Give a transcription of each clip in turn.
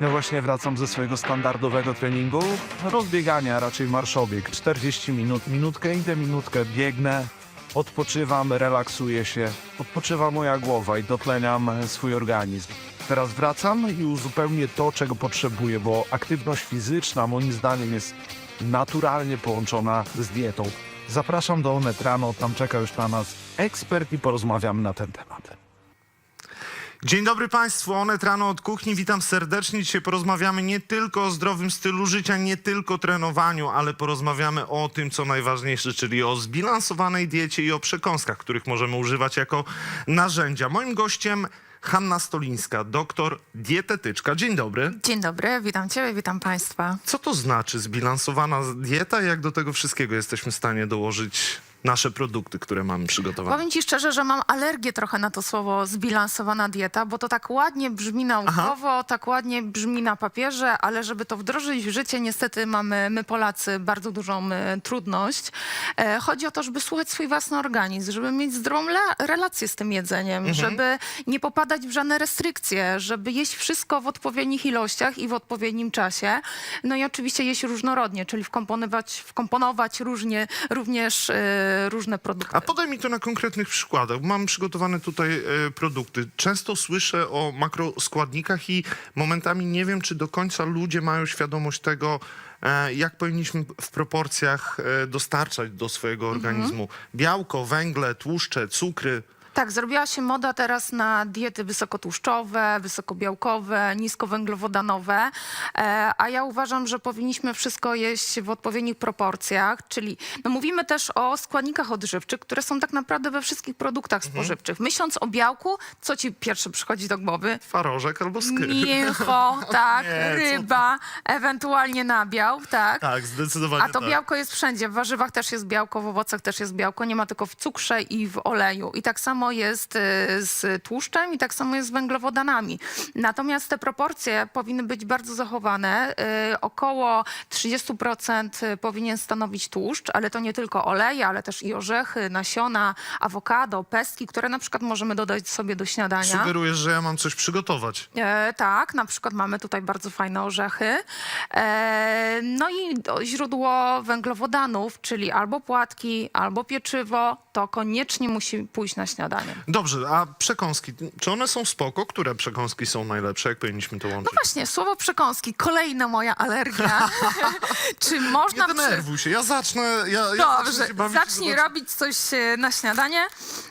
Ja właśnie wracam ze swojego standardowego treningu. Rozbiegania, raczej marszobieg. 40 minut, minutkę idę, minutkę biegnę. Odpoczywam, relaksuję się. Odpoczywa moja głowa i dotleniam swój organizm. Teraz wracam i uzupełnię to, czego potrzebuję, bo aktywność fizyczna moim zdaniem jest naturalnie połączona z dietą. Zapraszam do Onet rano, tam czeka już na nas ekspert i porozmawiamy na ten temat. Dzień dobry Państwu, Onet rano od kuchni, witam serdecznie. Dzisiaj porozmawiamy nie tylko o zdrowym stylu życia, nie tylko trenowaniu, ale porozmawiamy o tym, co najważniejsze, czyli o zbilansowanej diecie i o przekąskach, których możemy używać jako narzędzia. Moim gościem Hanna Stolińska, doktor dietetyczka. Dzień dobry. Dzień dobry, witam Ciebie, witam Państwa. Co to znaczy zbilansowana dieta i jak do tego wszystkiego jesteśmy w stanie dołożyć nasze produkty, które mamy przygotowane? Powiem Ci szczerze, że mam alergię trochę na to słowo zbilansowana dieta, bo to tak ładnie brzmi naukowo, tak ładnie brzmi na papierze, ale żeby to wdrożyć w życie, niestety mamy, my Polacy, bardzo dużą e, trudność. E, chodzi o to, żeby słuchać swój własny organizm, żeby mieć zdrową relację z tym jedzeniem, żeby nie popadać w żadne restrykcje, żeby jeść wszystko w odpowiednich ilościach i w odpowiednim czasie. No i oczywiście jeść różnorodnie, czyli wkomponować, wkomponować różnie, również e, różne produkty. A podaj mi to na konkretnych przykładach. Mam przygotowane tutaj e, produkty. Często słyszę o makroskładnikach i momentami nie wiem, czy do końca ludzie mają świadomość tego, e, jak powinniśmy w proporcjach e, dostarczać do swojego organizmu białko, węgle, tłuszcze, cukry. Tak, zrobiła się moda teraz na diety wysokotłuszczowe, wysokobiałkowe, niskowęglowodanowe, e, a ja uważam, że powinniśmy wszystko jeść w odpowiednich proporcjach, czyli no mówimy też o składnikach odżywczych, które są tak naprawdę we wszystkich produktach spożywczych. Myśląc o białku, co ci pierwsze przychodzi do głowy? Twarożek albo skyr. Mięcho, tak, Nie, co ryba, ewentualnie nabiał, tak. Tak, zdecydowanie A to tak. białko jest wszędzie. W warzywach też jest białko, w owocach też jest białko. Nie ma tylko w cukrze i w oleju. I tak samo jest y, z tłuszczem i tak samo jest z węglowodanami. Natomiast te proporcje powinny być bardzo zachowane. Y, Około 30% powinien stanowić tłuszcz, ale to nie tylko oleje, ale też i orzechy, nasiona, awokado, pestki, które na przykład możemy dodać sobie do śniadania. Sugerujesz, że ja mam coś przygotować. E, tak, na przykład mamy tutaj bardzo fajne orzechy. E, no i źródło węglowodanów, czyli albo płatki, albo pieczywo, to koniecznie musi pójść na śniadanie. Dobrze, a przekąski, czy one są spoko? Które przekąski są najlepsze? Jak powinniśmy to No łączyć? właśnie, słowo przekąski, kolejna moja alergia. Czy można... Nie denerwuj się, ja zacznę. Ja, ja Dobrze, zacznę zacznij robić coś e, na śniadanie.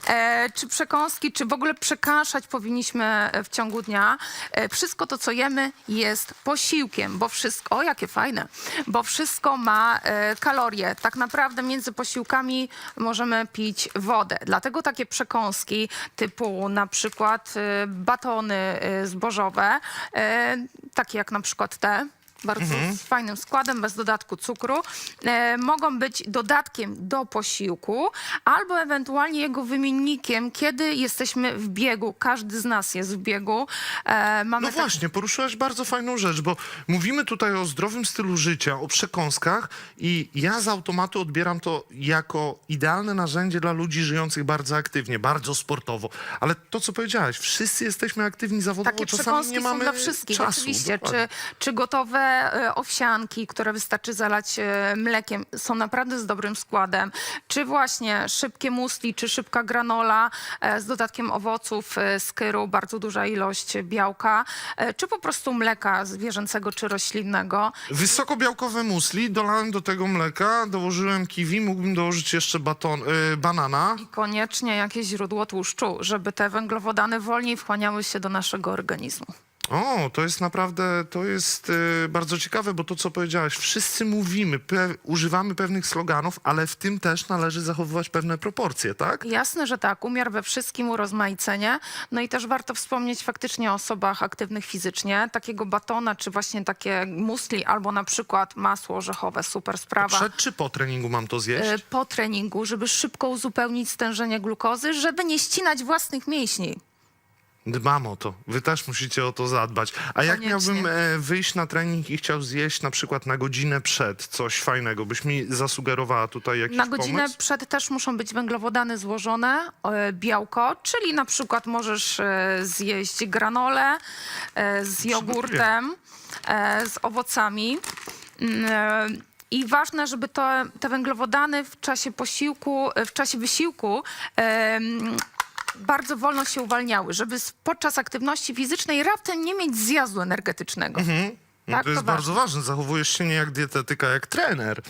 E, czy przekąski, czy w ogóle przekąszać powinniśmy e, w ciągu dnia. E, wszystko to, co jemy, jest posiłkiem, bo wszystko, o jakie fajne, bo wszystko ma e, kalorie. Tak naprawdę między posiłkami możemy pić wodę. Dlatego takie przekąski typu na przykład e, batony e, zbożowe, e, takie jak na przykład te, bardzo z fajnym składem, bez dodatku cukru, e, mogą być dodatkiem do posiłku albo ewentualnie jego wymiennikiem, kiedy jesteśmy w biegu. Każdy z nas jest w biegu. E, mamy No tak- właśnie, poruszyłaś bardzo fajną rzecz, bo mówimy tutaj o zdrowym stylu życia, o przekąskach i ja z automatu odbieram to jako idealne narzędzie dla ludzi żyjących bardzo aktywnie, bardzo sportowo. Ale to, co powiedziałaś, wszyscy jesteśmy aktywni zawodowo, Takie czasami przekąski nie są mamy dla wszystkich, czasu. oczywiście. Dokładnie. Czy, czy gotowe e, owsianki, które wystarczy zalać e, mlekiem, są naprawdę z dobrym składem. Czy właśnie szybkie musli, czy szybka granola e, z dodatkiem owoców, skyru, bardzo duża ilość białka, czy po prostu mleka zwierzęcego czy roślinnego. Wysokobiałkowe musli, dolałem do tego mleka, dołożyłem kiwi, mógłbym dołożyć jeszcze baton, y, banana. I koniecznie jakieś źródło tłuszczu, żeby te węglowodany wolniej wchłaniały się do naszego organizmu. O, to jest naprawdę, to jest y, bardzo ciekawe, bo to, co powiedziałaś, wszyscy mówimy, pe- używamy pewnych sloganów, ale w tym też należy zachowywać pewne proporcje, tak? Jasne, że tak. Umiar we wszystkim, urozmaicenie. No i też warto wspomnieć faktycznie o osobach aktywnych fizycznie. Takiego batona, czy właśnie takie musli, albo na przykład masło orzechowe, super sprawa. Przed czy po treningu mam to zjeść? E, Po treningu, żeby szybko uzupełnić stężenie glukozy, żeby nie ścinać własnych mięśni. Dbam o to. Wy też musicie o to zadbać. A jak Koniecznie. miałbym e, wyjść na trening i chciał zjeść na przykład na godzinę przed coś fajnego, byś mi zasugerowała tutaj jakiś Na godzinę pomysł? przed też muszą być węglowodany złożone, e, białko, czyli na przykład możesz e, zjeść granolę e, z jogurtem, e, z owocami. Mm, e, I ważne, żeby to, te węglowodany w czasie posiłku, w czasie wysiłku bardzo wolno się uwalniały, żeby podczas aktywności fizycznej raptem nie mieć zjazdu energetycznego. No Tak, to jest to bardzo ważne. Zachowujesz się nie jak dietetyka, jak trener.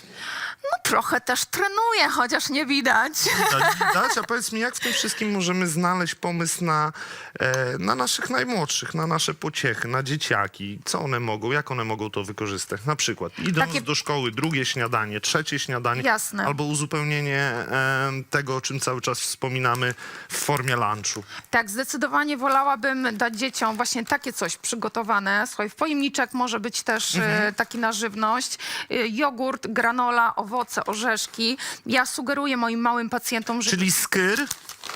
No trochę też trenuję, chociaż nie widać. Tak widać, a powiedz mi, jak w tym wszystkim możemy znaleźć pomysł na, e, na naszych najmłodszych, na nasze pociechy, na dzieciaki? Co one mogą, jak one mogą to wykorzystać? Na przykład idąc Takie- do szkoły, drugie śniadanie, trzecie śniadanie, Jasne. albo uzupełnienie e, tego, o czym cały czas wspominamy w formie lunchu. Tak, zdecydowanie wolałabym dać dzieciom właśnie takie coś przygotowane. Słuchaj, w pojemniczek może być też e, taki na żywność. E, jogurt, granola, owoce, orzeszki. Ja sugeruję moim małym pacjentom, że Czyli skyr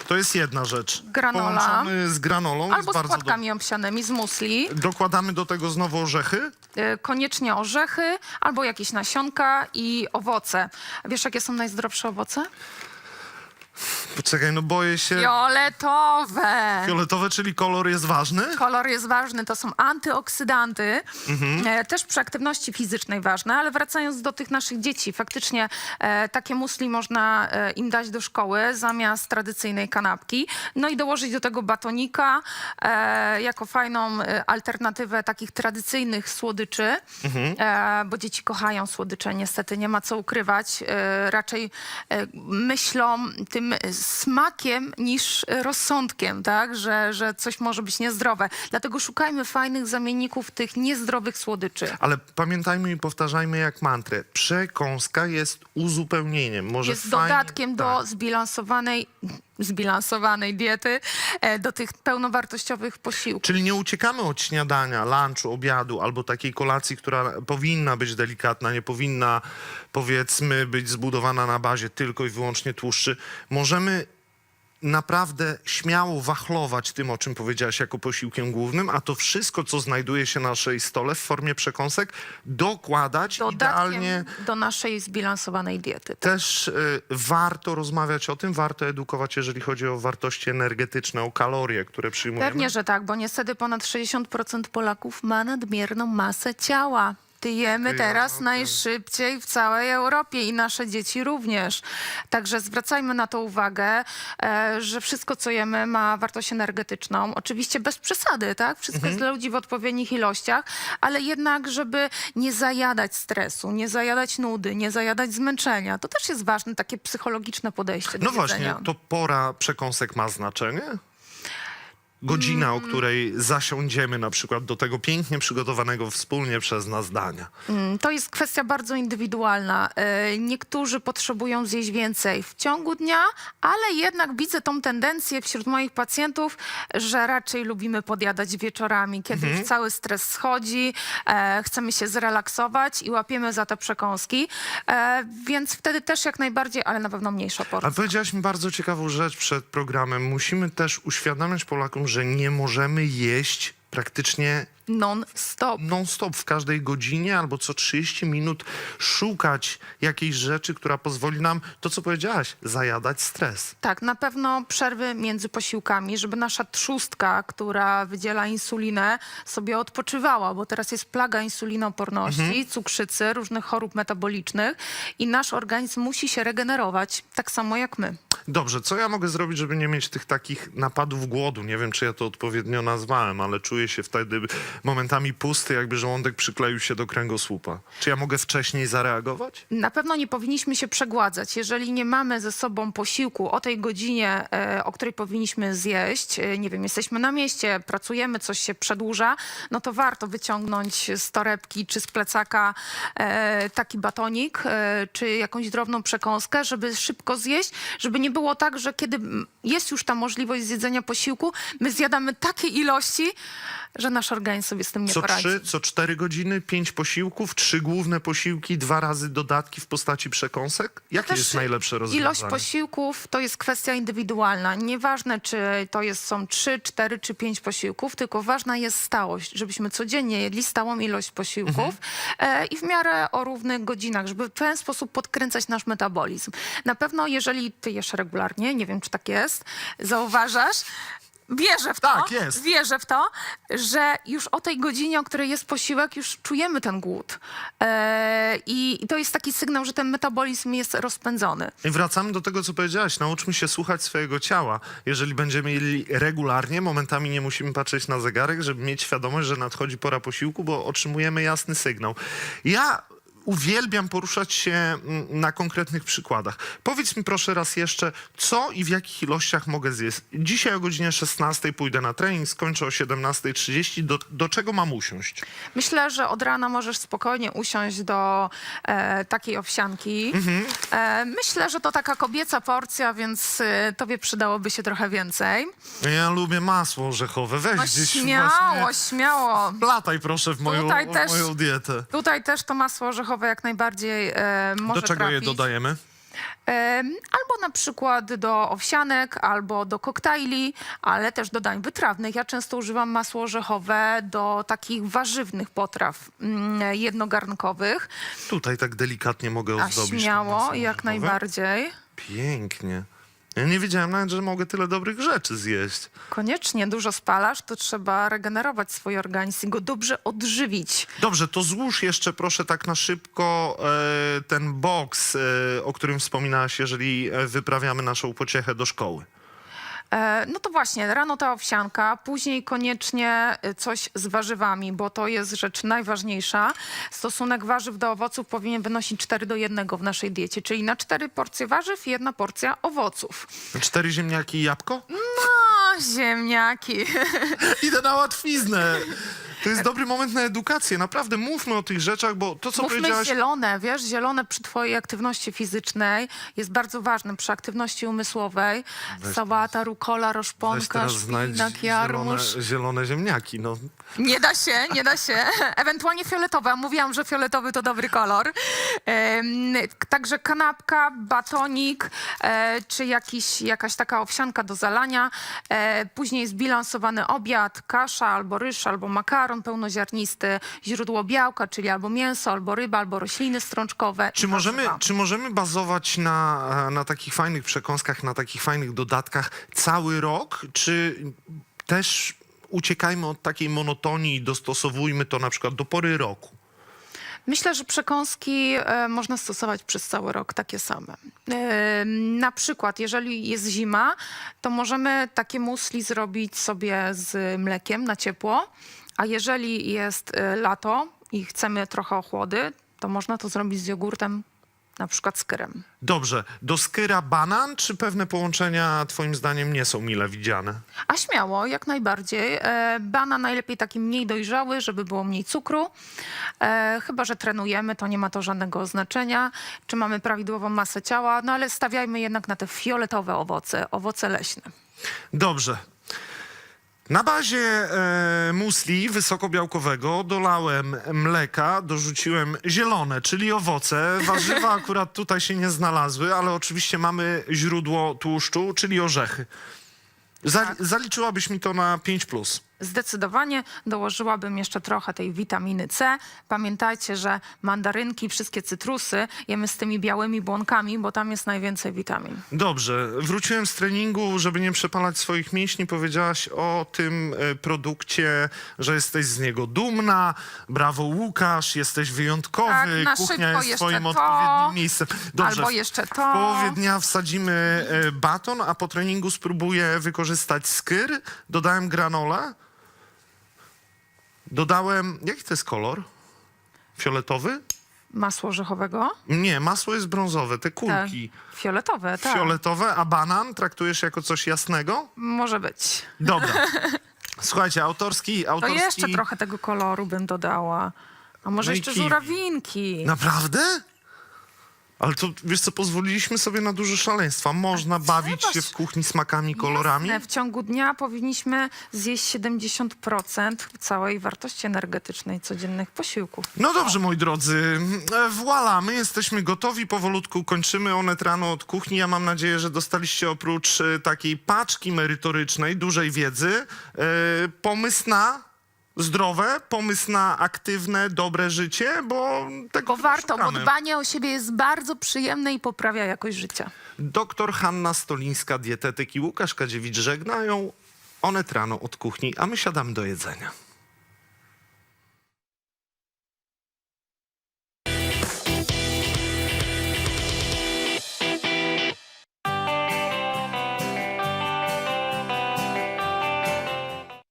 to jest jedna rzecz. Granola. Połączony z granolą albo z płatkami owsianymi, z musli. do... Dokładamy do tego znowu orzechy. E, Koniecznie orzechy, albo jakieś nasionka i owoce. Wiesz, jakie są najzdrowsze owoce? Poczekaj, no boję się. Fioletowe. Fioletowe, czyli kolor jest ważny? Kolor jest ważny, to są antyoksydanty, e, też przy aktywności fizycznej ważne, ale wracając do tych naszych dzieci, faktycznie e, takie musli można e, im dać do szkoły zamiast tradycyjnej kanapki, no i dołożyć do tego batonika e, jako fajną e, alternatywę takich tradycyjnych słodyczy, e, bo dzieci kochają słodycze, niestety nie ma co ukrywać, e, raczej e, myślą tym smakiem niż rozsądkiem, tak, że, że coś może być niezdrowe. Dlatego szukajmy fajnych zamienników tych niezdrowych słodyczy. Ale pamiętajmy i powtarzajmy jak mantrę. Przekąska jest uzupełnieniem. Może Jest fajnie- dodatkiem do tak. zbilansowanej, zbilansowanej diety, e, do tych pełnowartościowych posiłków. Czyli nie uciekamy od śniadania, lunchu, obiadu albo takiej kolacji, która powinna być delikatna, nie powinna powiedzmy być zbudowana na bazie tylko i wyłącznie tłuszczy. Możemy naprawdę śmiało wachlować tym, o czym powiedziałaś, jako posiłkiem głównym, a to wszystko, co znajduje się na naszej stole w formie przekąsek, dokładać Dodatkiem idealnie do naszej zbilansowanej diety. też y, warto rozmawiać o tym, warto edukować, jeżeli chodzi o wartości energetyczne, o kalorie, które przyjmujemy. Pewnie, że tak, bo niestety ponad 60% Polaków ma nadmierną masę ciała. Tyjemy Ty, teraz okej. najszybciej w całej Europie i nasze dzieci również. Także zwracajmy na to uwagę, e, że wszystko, co jemy, ma wartość energetyczną. Oczywiście bez przesady, tak? Wszystko jest dla ludzi w odpowiednich ilościach, ale jednak, żeby nie zajadać stresu, nie zajadać nudy, nie zajadać zmęczenia. To też jest ważne, takie psychologiczne podejście do No jedzenia. właśnie, to pora przekąsek ma znaczenie? Godzina, o której zasiądziemy na przykład do tego pięknie przygotowanego wspólnie przez nas dania. Mm, To jest kwestia bardzo indywidualna. E, Niektórzy potrzebują zjeść więcej w ciągu dnia, ale jednak widzę tą tendencję wśród moich pacjentów, że raczej lubimy podjadać wieczorami, kiedy już cały stres schodzi, e, chcemy się zrelaksować i łapiemy za te przekąski. E, więc wtedy też jak najbardziej, ale na pewno mniejsza A porcja. powiedziałaś mi bardzo ciekawą rzecz przed programem. Musimy też uświadamiać Polakom, że nie możemy jeść praktycznie Non-stop. non-stop w każdej godzinie albo co 30 minut szukać jakiejś rzeczy, która pozwoli nam, to co powiedziałaś, zajadać stres. Tak, na pewno przerwy między posiłkami, żeby nasza trzustka, która wydziela insulinę, sobie odpoczywała, bo teraz jest plaga insulinooporności, cukrzycy, różnych chorób metabolicznych i nasz organizm musi się regenerować, tak samo jak my. Dobrze, co ja mogę zrobić, żeby nie mieć tych takich napadów głodu? Nie wiem, czy ja to odpowiednio nazwałem, ale czuję się wtedy momentami pusty, jakby żołądek przykleił się do kręgosłupa. Czy ja mogę wcześniej zareagować? Na pewno nie powinniśmy się przegładzać. Jeżeli nie mamy ze sobą posiłku o tej godzinie, e, o której powinniśmy zjeść, e, nie wiem, jesteśmy na mieście, pracujemy, coś się przedłuża, no to warto wyciągnąć z torebki czy z plecaka e, taki batonik, czy jakąś drobną przekąskę, żeby szybko zjeść, żeby nie nie było tak, że kiedy jest już ta możliwość zjedzenia posiłku, my zjadamy takie ilości, że nasz organizm sobie z tym nie Co poradzi. trzy, co cztery godziny, pięć posiłków, trzy główne posiłki, dwa razy dodatki w postaci przekąsek? Jakie Też jest najlepsze rozwiązanie? Ilość posiłków to jest kwestia indywidualna. Nieważne, czy to jest, są trzy, cztery czy pięć posiłków, tylko ważna jest stałość, żebyśmy codziennie jedli stałą ilość posiłków Mhm. e, i w miarę o równych godzinach, żeby w ten sposób podkręcać nasz metabolizm. Na pewno, jeżeli ty jesz regularnie, nie wiem, czy tak jest, zauważasz, Wierzę w to, Tak, jest. wierzę w to, że już o tej godzinie, o której jest posiłek, już czujemy ten głód. E, I to jest taki sygnał, że ten metabolizm jest rozpędzony. I wracamy do tego, co powiedziałaś. Nauczmy się słuchać swojego ciała. Jeżeli będziemy jedli regularnie, momentami nie musimy patrzeć na zegarek, żeby mieć świadomość, że nadchodzi pora posiłku, bo otrzymujemy jasny sygnał. Ja uwielbiam poruszać się mm, na konkretnych przykładach. Powiedz mi proszę raz jeszcze, co i w jakich ilościach mogę zjeść. Dzisiaj o godzinie 16 pójdę na trening, skończę o 17.30. Do, do czego mam usiąść? Myślę, że od rana możesz spokojnie usiąść do e, takiej owsianki. E, myślę, że to taka kobieca porcja, więc e, tobie przydałoby się trochę więcej. Ja lubię masło orzechowe. Weź No gdzieś śmiało, śmiało. Plataj proszę w moją, Tutaj w też- moją dietę. Tutaj też to masło orzechowe jak najbardziej e, może Do czego je trafić. dodajemy? Em, Albo na przykład do owsianek, albo do koktajli, ale też do dań wytrawnych. Ja często używam masło orzechowe do takich warzywnych potraw mm, jednogarnkowych. Tutaj tak delikatnie mogę A ozdobić. tym śmiało, jak najbardziej. Pięknie. Ja nie wiedziałem nawet, że mogę tyle dobrych rzeczy zjeść. Koniecznie dużo spalasz, to trzeba regenerować swój organizm i go dobrze odżywić. Dobrze, to złóż jeszcze proszę tak na szybko e, ten boks, e, o którym wspominałaś, jeżeli e, wyprawiamy naszą pociechę do szkoły. E, No to właśnie, rano ta owsianka, później koniecznie y, coś z warzywami, bo to jest rzecz najważniejsza. Stosunek warzyw do owoców powinien wynosić 4 do 1 w naszej diecie, czyli na 4 porcje warzyw jedna porcja owoców. Cztery ziemniaki i jabłko? No, ziemniaki. Idę na łatwiznę. To jest dobry moment na edukację. Naprawdę mówmy o tych rzeczach, bo to, co Mówmy powiedziałaś... zielone, wiesz, zielone przy twojej aktywności fizycznej jest bardzo ważne, przy aktywności umysłowej. Sałata, rukola, Weź roszponka, teraz znajdź szpinak, zielone, jarmuż. zielone ziemniaki. No, Nie da się, nie da się. Ewentualnie fioletowe. a Mówiłam, że fioletowy to dobry kolor. Em, Także kanapka, batonik, e, czy jakiś, jakaś taka owsianka do zalania. E, Później zbilansowany obiad, kasza albo ryż, albo makaron pełnoziarnisty, źródło białka, czyli albo mięso, albo ryba, albo rośliny strączkowe. Czy możemy, warzywa. czy możemy bazować na, na takich fajnych przekąskach, na takich fajnych dodatkach cały rok? Czy też uciekajmy od takiej monotonii i dostosowujmy to na przykład do pory roku? Myślę, że przekąski e, można stosować przez cały rok takie same. E, na przykład, jeżeli jest zima, to możemy takie musli zrobić sobie z mlekiem na ciepło, a jeżeli jest e, lato i chcemy trochę ochłody, to można to zrobić z jogurtem, na przykład z krem. Dobrze, do skyra banan, czy pewne połączenia twoim zdaniem nie są mile widziane? A śmiało, jak najbardziej. E, banan najlepiej taki mniej dojrzały, żeby było mniej cukru. E, chyba, że trenujemy, to nie ma to żadnego znaczenia. Czy mamy prawidłową masę ciała, no ale stawiajmy jednak na te fioletowe owoce, owoce leśne. Dobrze. Na bazie e, musli wysokobiałkowego dolałem mleka, dorzuciłem zielone, czyli owoce. Warzywa akurat tutaj się nie znalazły, ale oczywiście mamy źródło tłuszczu, czyli orzechy. Za, Zaliczyłabyś mi to na 5+. Plus. Zdecydowanie dołożyłabym jeszcze trochę tej witaminy C. Pamiętajcie, że mandarynki, wszystkie cytrusy jemy z tymi białymi błonkami, bo tam jest najwięcej witamin. Dobrze, wróciłem z treningu, żeby nie przepalać swoich mięśni. Powiedziałaś o tym e, produkcie, że jesteś z niego dumna. Brawo Łukasz, jesteś wyjątkowy. Tak, na Kuchnia szybko jest jeszcze twoim to, odpowiednim miejscem. Dobrze, albo jeszcze w to. połowie dnia wsadzimy e, baton, a po treningu spróbuję wykorzystać skyr. Dodałem granolę. Dodałem, jaki to jest kolor? Fioletowy? Masło orzechowego? Nie, masło jest brązowe, te Tak. kulki. Fioletowe, tak. Fioletowe, a banan traktujesz jako coś jasnego? Może być. Dobra. Słuchajcie, autorski, To autorski... jeszcze trochę tego koloru bym dodała. A może No jeszcze kiwi. żurawinki. Naprawdę? Ale to, wiesz co, pozwoliliśmy sobie na duże szaleństwa. Można bawić się w kuchni smakami, kolorami. Jasne, w ciągu dnia powinniśmy zjeść 70% całej wartości energetycznej codziennych posiłków. No dobrze, moi drodzy, e, voila, my jesteśmy gotowi, powolutku kończymy Onet rano od kuchni. Ja mam nadzieję, że dostaliście oprócz e, takiej paczki merytorycznej, dużej wiedzy, e, pomysł na zdrowe, pomysł na aktywne, dobre życie, bo tego Bo chyba warto, bo szukamy. dbanie o siebie jest bardzo przyjemne i poprawia jakość życia. Doktor Hanna Stolińska, dietetyk i Łukasz Kadziewicz żegnają Onet rano od kuchni, a my siadamy do jedzenia.